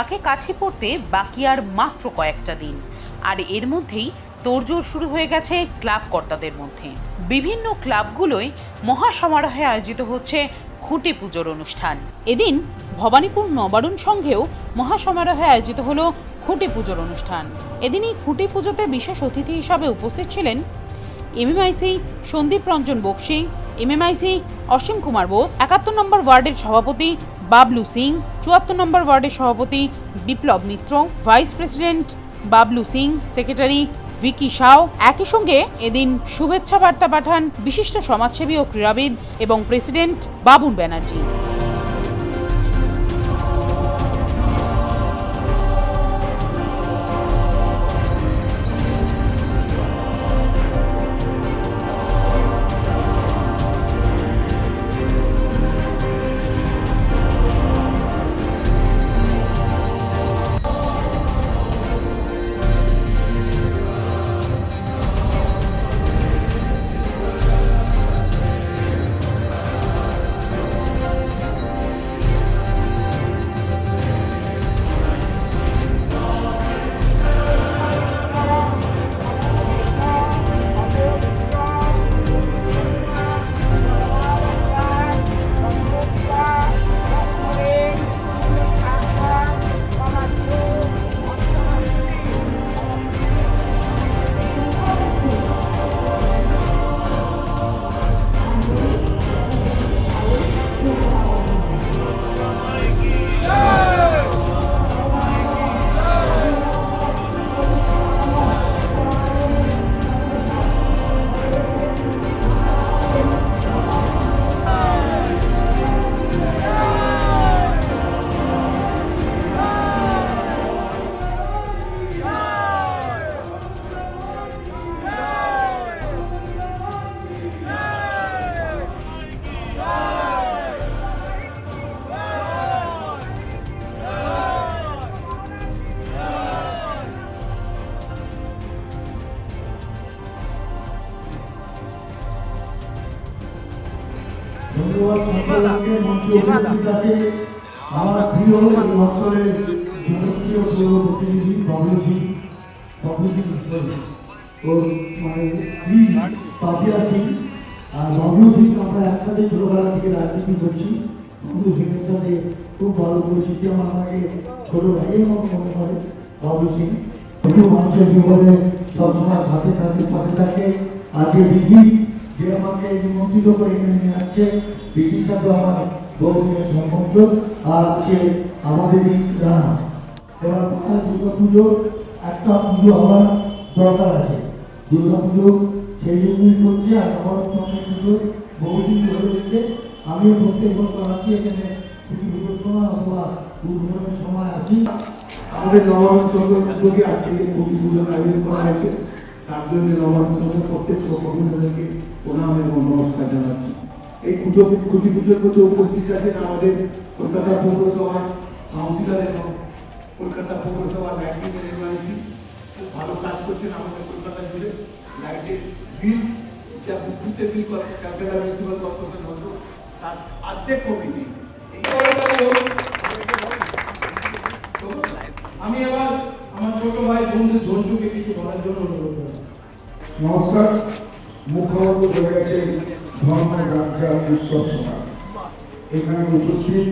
ঢাকে কাঠি পড়তে, বাকি আর মাত্র কয়েকটা দিন। আর এর মধ্যেই তোড়জোড় শুরু হয়ে গেছে ক্লাব কর্তাদের মধ্যে। বিভিন্ন ক্লাবগুলোয় মহাসমারোহে আয়োজিত হচ্ছে খুঁটি পুজোর অনুষ্ঠান। এদিন ভবানীপুর নবারুণ সংঘেও মহাসমারোহে আয়োজিত হলো খুঁটি পুজোর অনুষ্ঠান। এদিনই খুঁটি পুজোতে বিশেষ অতিথি হিসাবে উপস্থিত ছিলেন এমএমআইসি সন্দীপ রঞ্জন বক্সি, এমএমআইসি অসীম কুমার বোস, একাত্তর নম্বর ওয়ার্ডের সভাপতি বাবলু সিং, চুয়াত্তর নম্বর ওয়ার্ডের সভাপতি Biplab Mitra, vice president Bablu Singh, secretary Vicky Sao একই সঙ্গে এদিন শুভেচ্ছা বার্তা পাঠান বিশিষ্ট সমাজসেবী ও ক্রীড়াবিদ এবং প্রেসিডেন্ট বাবুন ব্যানার্জি। আমার প্রিয় অঞ্চলের প্রতিনিধি বাবু সিং বাবু সিং ওর মানে আর বাবলু সিং আমরা একসাথে ছোটবেলা থেকে রাজনীতি করছি বাবলু সিংয়ের সাথে খুব ভালো পরিচিতি আমার আমাকে ছোট মতো মনে করে বাবলু সিং একটু মানুষের বিপদে সবসময় সাথে থাকে পাশে থাকে আজকে বিধি যে আমাকে নিমন্ত্রিত করে নিয়ে আসছে বিধির সাথে আমার বহুদিনের সম্বন্ধ, আর আজকে আমাদের জানা। এবার কোথায় দুর্গা পুজো? একটা পুজো হওয়ার দরকার আছে। দুর্গা পুজো সেই জন্যই করছে, আর আমার সঙ্গে পুজো বহুদিন ধরে হচ্ছে। আমিও প্রত্যেক বছর আসি এখানে পুজোর সময় অথবা উদ্বোধনের সময় আসি। আমাদের সংঘ উদ্যোগে আজকে কবি পুজোর আয়োজন করা হয়েছে। তার জন্য সংঘ প্রত্যেক সহকর্মীদেরকে প্রণাম এবং নমস্কার জানাচ্ছি এই পুজো খুঁটি পুজোর মধ্যে উপস্থিত আছেন আমাদের কলকাতা পৌরসভার কাউন্সিলর এবং কলকাতা পৌরসভার লাইটিং এমার্জেন্সি খুব ভালো কাজ করছেন আমাদের কলকাতা জুড়ে। লাইটের বিল যা বিদ্যুতের বিল ক্যালকাটা মিউনিসিপাল কর্পোরেশন হতো তার অর্ধেক কমে দিয়েছে। আমি এবার আমার ছোট ভাই বন্ধু ঝন্টুকে কিছু বলার জন্য অনুরোধ করব নমস্কার। ধর্ম যাত্রা উৎসব সভা এখানে উপস্থিত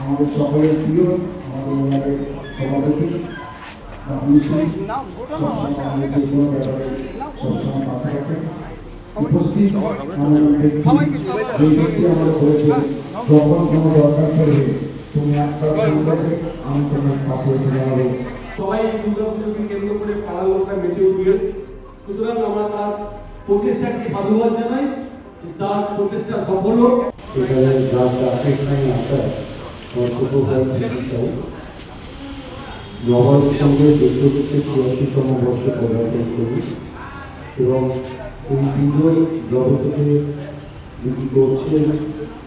আমাদের সকলের প্রিয়, আমাদের ওনাদের সভাপতি উপস্থিত একটা সবাই দুর্গা কেন্দ্র করে উঠবে। সুতরাং আমরা তার প্রচেষ্টাকে সাধুবাদ জানাই। তার প্রচেষ্টা সফল এখানে যার যাকে এখানে আসার আমার ছোট নবাব সঙ্গে চতুর্থ চুরাশিতম বর্ষে পদার্পণ করি এবং এই পুজোর জগৎ থেকে করছেন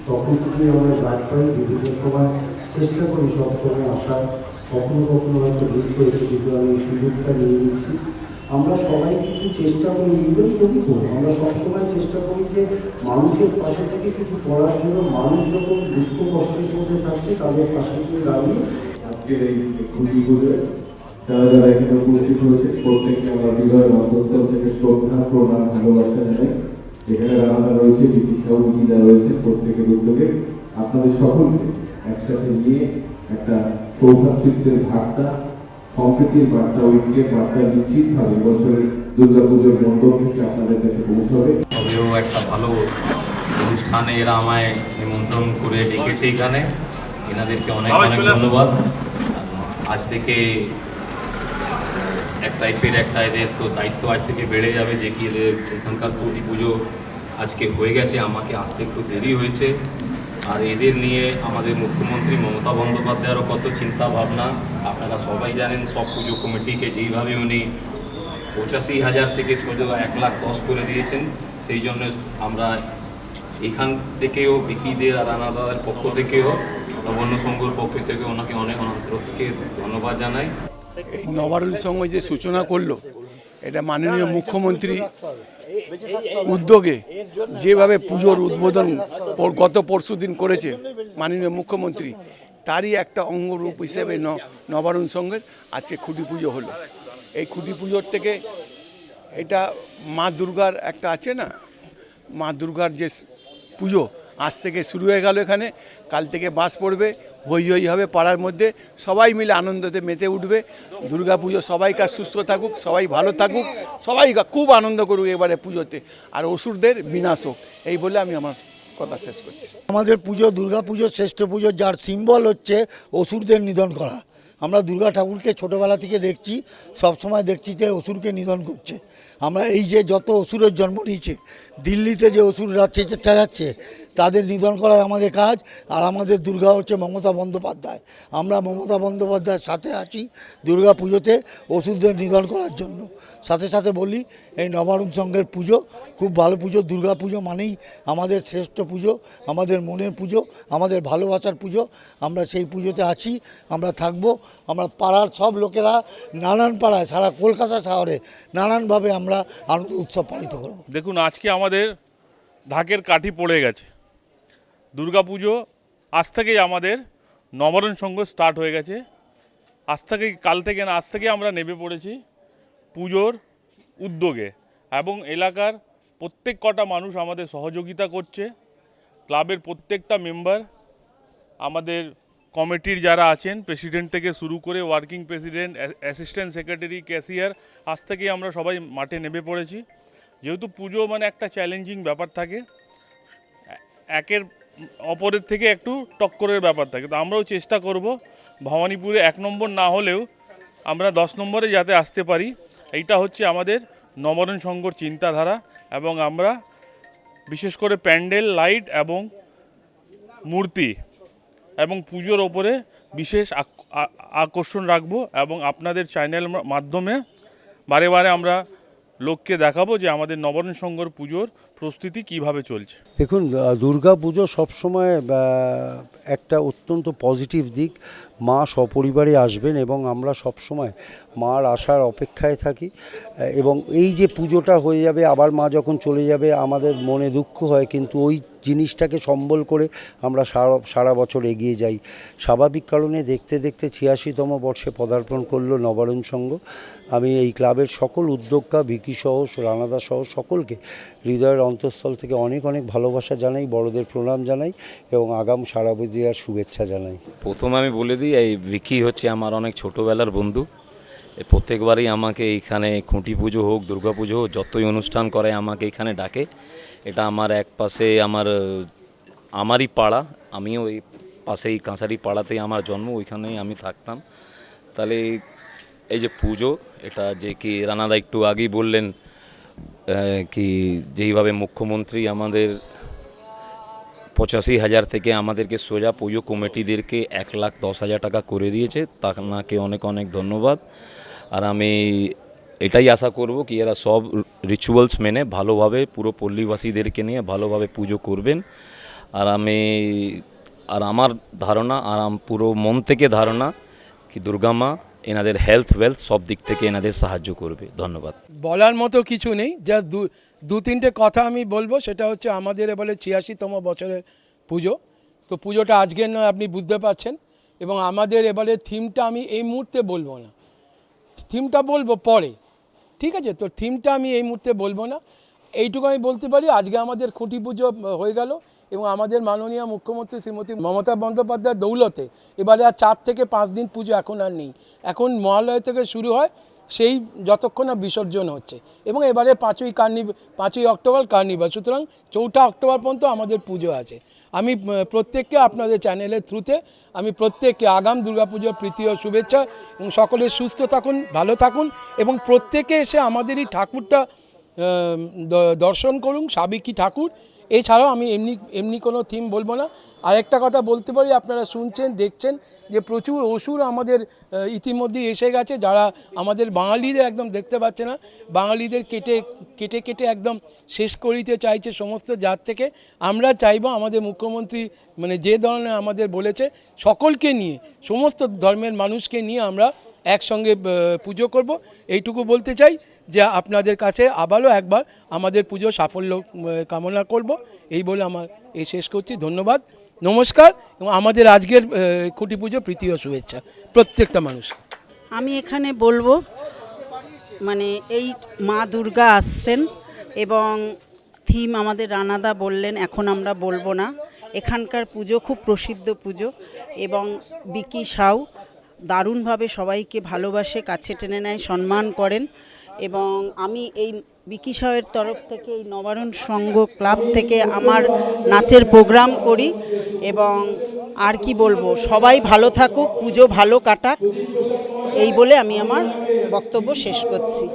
তখন থেকে আমরা ডাক পাই বিভিন্ন সময় চেষ্টা করি সব সময় আসার। কখনো কখনো হয়তো মিস হয়েছে কিন্তু আমি এই সুযোগটা নিয়ে নিচ্ছি। আমরা সবাই কিন্তু চেষ্টা করি ইভেন যদি আমরা সবসময় চেষ্টা করি যে মানুষের পাশে থেকে কিছু করার জন্য মানুষ যখন দুঃখ কষ্টের মধ্যে থাকছে, তাদের পাশে গিয়ে দাঁড়িয়ে আজকে আজকের এই পুজোয় যারা যারা এখানে উপস্থিত হয়েছে, প্রত্যেককে আমার হৃদয়ের অন্তঃস্থল থেকে শ্রদ্ধা, প্রণাম, ভালোবাসা জানাই। এখানে রান্না রয়েছে চিকিৎসা উদ্ভিদা রয়েছে প্রত্যেকের উদ্যোগে আপনাদের সকলকে একসাথে নিয়ে একটা সৌভাতৃত্বের বার্তা সম্প্রীতির বার্তা ঐক্যের বার্তা নিশ্চিতভাবে বছরের দুর্গাপুজোর মণ্ডপ থেকে আপনাদের কাছে পৌঁছাবে। তবেও একটা ভালো অনুষ্ঠানে এরা আমায় নিমন্ত্রণ করে ডেকেছে এখানে। এনাদেরকে অনেক অনেক ধন্যবাদ। আজ থেকে এক টাইপের একটা এদের তো দায়িত্ব আজ থেকে বেড়ে যাবে যে কি এদের এখানকার প্রতি পুজো আজকে হয়ে গেছে আমাকে আসতে একটু দেরি হয়েছে। আর এদের নিয়ে আমাদের মুখ্যমন্ত্রী মমতা বন্দ্যোপাধ্যায়েরও কত চিন্তা ভাবনা আপনারা সবাই জানেন সব পুজো কমিটিকে যেইভাবে উনি পঁচাশি হাজার থেকে সোজা এক লাখ দশ করে দিয়েছেন, সেই জন্য আমরা এখান থেকেও বিকিদের আর রানাদাদের পক্ষ থেকেও নবন্য সংঘর পক্ষ থেকে ওনাকে অনেক অন্তর থেকে ধন্যবাদ জানাই। এই নবারুণ সঙ্গে যে সূচনা করল, এটা মাননীয় মুখ্যমন্ত্রী উদ্যোগে যেভাবে পুজোর উদ্বোধন গত পরশু দিন করেছে মাননীয় মুখ্যমন্ত্রী তারই একটা অঙ্গরূপ হিসেবে নবারুণ সঙ্গের আজকে খুঁটি পুজো হলো। এই খুঁটি পুজোর থেকে এটা মা দুর্গার একটা আছে না? মা দুর্গার যে পুজো আজ থেকে শুরু হয়ে গেল এখানে। কাল থেকে বাস পড়বে হই হই হবে পাড়ার মধ্যে। সবাই মিলে আনন্দতে মেতে উঠবে। দুর্গা পুজো সবাইকার সুস্থ থাকুক, সবাই ভালো থাকুক, সবাই খুব আনন্দ করুক এবারে পুজোতে। আর অসুরদের বিনাশ হোক, এই বলে আমি আমার কথা শেষ করছি। আমাদের পুজো, দুর্গা পুজো, শ্রেষ্ঠ পুজো, যার সিম্বল হচ্ছে অসুরদের নিধন করা। আমরা দুর্গা ঠাকুরকে ছোটোবেলা থেকে দেখছি সব সময় দেখছি যে অসুরকে নিধন করছে। আমরা এই যে যত অসুরের জন্ম নিয়েছে, দিল্লিতে যে অসুর রাজ্যে চেঁচে যাচ্ছে তাদের নিধন করাই আমাদের কাজ, আর আমাদের দুর্গা হচ্ছে মমতা বন্দ্যোপাধ্যায়। আমরা মমতা বন্দ্যোপাধ্যায়ের সাথে আছি দুর্গা পুজোতে ওষুধদের নিধন করার জন্য। সাথে সাথে বলি, এই নবারুণ সংঘের পুজো, খুব ভালো পুজো। দুর্গা পুজো মানেই আমাদের শ্রেষ্ঠ পুজো, আমাদের মনের পুজো, আমাদের ভালোবাসার পুজো। আমরা সেই পুজোতে আছি, আমরা থাকব। আমরা পাড়ার সব লোকেরা নানান পাড়ায়, সারা কলকাতা শহরে নানানভাবে আমরা আনন্দ উৎসব পালিত করব। দেখুন, আজকে আমাদের ঢাকের কাঠি পড়ে গেছে। দুর্গাপুজো আজ থেকেই আমাদের নবরণ সংঘ স্টার্ট হয়ে গেছে। আজ থেকেই, কাল থেকে না, আজ থেকে আমরা নেমে পড়েছি পুজোর উদ্যোগে এবং এলাকার প্রত্যেক কটা মানুষ আমাদের সহযোগিতা করছে। ক্লাবের প্রত্যেকটা মেম্বার আমাদের কমিটির যারা আছেন প্রেসিডেন্ট থেকে শুরু করে working president assistant secretary cashier আজ থেকেই আমরা সবাই মাঠে নেমে পড়েছি। যেহেতু পুজো মানে একটা চ্যালেঞ্জিং ব্যাপার থাকে, একের অপরের থেকে একটু টক্করের ব্যাপার থাকে। তো আমরাও চেষ্টা করব ভবানীপুরে এক নম্বর না হলেও আমরা দশ নম্বরে যাতে আসতে পারি। এইটা হচ্ছে আমাদের নবরণ সংঘর চিন্তাধারা এবং আমরা বিশেষ করে প্যান্ডেল, লাইট এবং মূর্তি এবং পুজোর ওপরে বিশেষ আকর্ষণ রাখব এবং আপনাদের চ্যানেল মাধ্যমে বারে বারে আমরা লোককে দেখাবো যে আমাদের নবরণ সংঘর পুজোর প্রস্তুতি কীভাবে চলছে। দেখুন দুর্গা পুজো সবসময় একটা অত্যন্ত পজিটিভ দিক। মা সপরিবারে আসবেন এবং আমরা সবসময় মার আসার অপেক্ষায় থাকি। এবং এই যে পুজোটা হয়ে যাবে, আবার মা যখন চলে যাবে, আমাদের মনে দুঃখ হয়, কিন্তু ওই জিনিসটাকে সম্বল করে আমরা সারা সারা বছর এগিয়ে যাই। স্বাভাবিক কারণে দেখতে দেখতে ছিয়াশিতম বর্ষে পদার্পণ করল নবারণ সংঘ। আমি এই ক্লাবের সকল উদ্যোক্তা, ভিকি সহ, রানাদা সহ সকলকে হৃদয়ের অন্তঃস্থল থেকে অনেক অনেক ভালোবাসা জানাই, বড়দের প্রণাম জানাই এবং আগাম সারা দেওয়ার শুভেচ্ছা জানাই। প্রথম আমি বলে দিই, এই ভিকি হচ্ছে আমার অনেক ছোটোবেলার বন্ধু। প্রত্যেকবারই আমাকে এইখানে খুঁটি পুজো হোক, দুর্গা পুজো হোক, যতই অনুষ্ঠান করে আমাকে এখানে ডাকে। এটা আমার এক পাশে আমার, আমারই পাড়া, আমিও এই পাশেই কাঁসারি পাড়াতেই আমার জন্ম, ওইখানেই আমি থাকতাম। তাহলে এই যে পুজো, এটা যে কি রানাদা একটু আগেই বললেন কি যেইভাবে মুখ্যমন্ত্রী আমাদের পঁচাশি হাজার থেকে আমাদেরকে সোজা পুজো কমিটিদেরকে এক লাখ দশ হাজার টাকা করে দিয়েছে, তাকে অনেক অনেক ধন্যবাদ। আর আমি এটাই আশা করব কি এরা সব রিচুয়ালস মেনে ভালোভাবে পুরো পল্লীবাসীদেরকে নিয়ে ভালোভাবে পুজো করবেন। আর আমি, আর আমার ধারণা, আর পুরো মন থেকে ধারণা কি দুর্গা মা এনাদের হেলথ ওয়েলথ সব দিক থেকে এনাদের সাহায্য করবে। ধন্যবাদ। বলার মতো কিছু নেই। যা দু দু তিনটে কথা আমি বলব, সেটা হচ্ছে আমাদের এবারে ছিয়াশিতম বছরের পুজো। তো পুজোটা আজকের নয়, আপনি বুঝতে পারছেন। এবং আমাদের এবারে থিমটা আমি এই মুহূর্তে বলব না। থিমটা বলব পরে। ঠিক আছে? তো থিমটা আমি এই মুহূর্তে বলব না। এইটুকু আমি বলতে পারি, আজকে আমাদের খুঁটি পুজো হয়ে গেল এবং আমাদের মাননীয় মুখ্যমন্ত্রী শ্রীমতী মমতা বন্দ্যোপাধ্যায়ের দৌলতে এবারে আর চার থেকে পাঁচ দিন পুজো এখন আর নেই। এখন মহালয় থেকে শুরু হয় সেই যতক্ষণ না বিসর্জন হচ্ছে। এবং এবারে পাঁচই কার্নি পাঁচই অক্টোবর কার্নিভাল, সুতরাং চৌঠা অক্টোবর পর্যন্ত আমাদের পুজো আছে। আমি প্রত্যেককে আপনাদের চ্যানেলের থ্রুতে আমি প্রত্যেককে আগাম দুর্গাপুজোর প্রীতি ও শুভেচ্ছা এবং সকলে সুস্থ থাকুন, ভালো থাকুন এবং প্রত্যেকে এসে আমাদের এই ঠাকুরটা দর্শন করুন, সাবেকি ঠাকুর। এছাড়াও আমি এমনি এমনি কোনো থিম বলব না। আরেকটা কথা বলতে পারি আপনারা শুনছেন দেখছেন যে প্রচুর অসুর আমাদের আহ, ইতিমধ্যেই এসে গেছে। যারা আমাদের বাঙালিদের একদম দেখতে পাচ্ছে না বাঙালিদের কেটে কেটে কেটে একদম শেষ করিতে চাইছে সমস্ত জাত থেকে। আমরা চাইব আমাদের মুখ্যমন্ত্রী মানে যে ধরনের আমাদের বলেছে সকলকে নিয়ে সমস্ত ধর্মের মানুষকে নিয়ে আমরা একসঙ্গে পুজো করব। এইটুকু বলতে চাই যে আপনাদের কাছে আবারও একবার আমাদের পুজো সাফল্য কামনা করব। এই বলে আমার এই শেষ করছি। ধন্যবাদ। নমস্কার এবং আমাদের আজকের খুঁটি পুজো ও শুভেচ্ছা প্রত্যেকটা মানুষ আমি এখানে বলব মানে এই মা দুর্গা আসছেন এবং থিম আমাদের রানাদা বললেন, এখন আমরা বলব না। এখানকার পুজো খুব প্রসিদ্ধ পুজো এবং বিকি সাউ দারুণভাবে সবাইকে ভালোবাসে, কাছে টেনে নেয়, সম্মান করেন। এবং আমি এই বিকি সাহের তরফ থেকে এই নবারণ সংঘ ক্লাব থেকে আমার নাচের প্রোগ্রাম করি এবং আর কি বলব, সবাই ভালো থাকুক, পুজো ভালো কাটাক, এই বলে আমি আমার বক্তব্য শেষ করছি।